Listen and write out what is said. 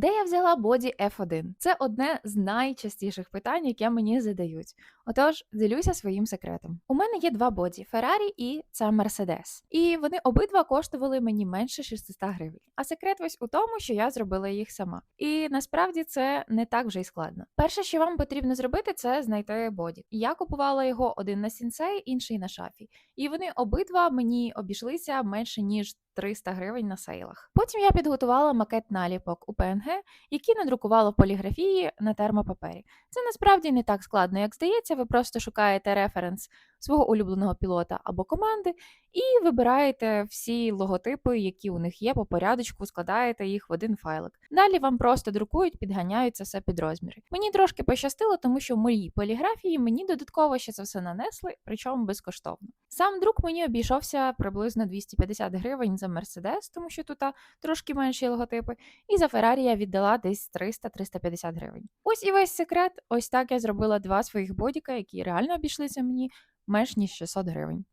Де я взяла боді F1? Це одне з найчастіших питань, яке мені задають. Отож, ділюся своїм секретом. У мене є два боді Ferrari і це Mercedes. І вони обидва коштували мені менше 600 гривень. А секрет весь у тому, що я зробила їх сама. І насправді це не так вже й складно. Перше, що вам потрібно зробити, це знайти боді. Я купувала його один на сінсей, інший на шафі. І вони обидва мені обійшлися менше ніж 300 гривень на сейлах. Потім я підготувала макет наліпок у ПНГ, які надрукувала в поліграфії на термопапері. Це насправді не так складно, як здається. Ви просто шукаєте референс свого улюбленого пілота або команди і вибираєте всі логотипи, які у них є по порядочку, складаєте їх в один файлик. Далі вам просто друкують, підганяють це все під розміри. Мені трошки пощастило, тому що в моїй поліграфії мені додатково ще це все нанесли, причому безкоштовно. Сам друк мені обійшовся приблизно 250 гривень за Mercedes, тому що тут трошки менші логотипи, і за Ferrari я віддала десь 300-350 гривень. Ось і весь секрет. Ось так я зробила два своїх бодіка, які реально обійшлися мені менш ніж 600 гривень.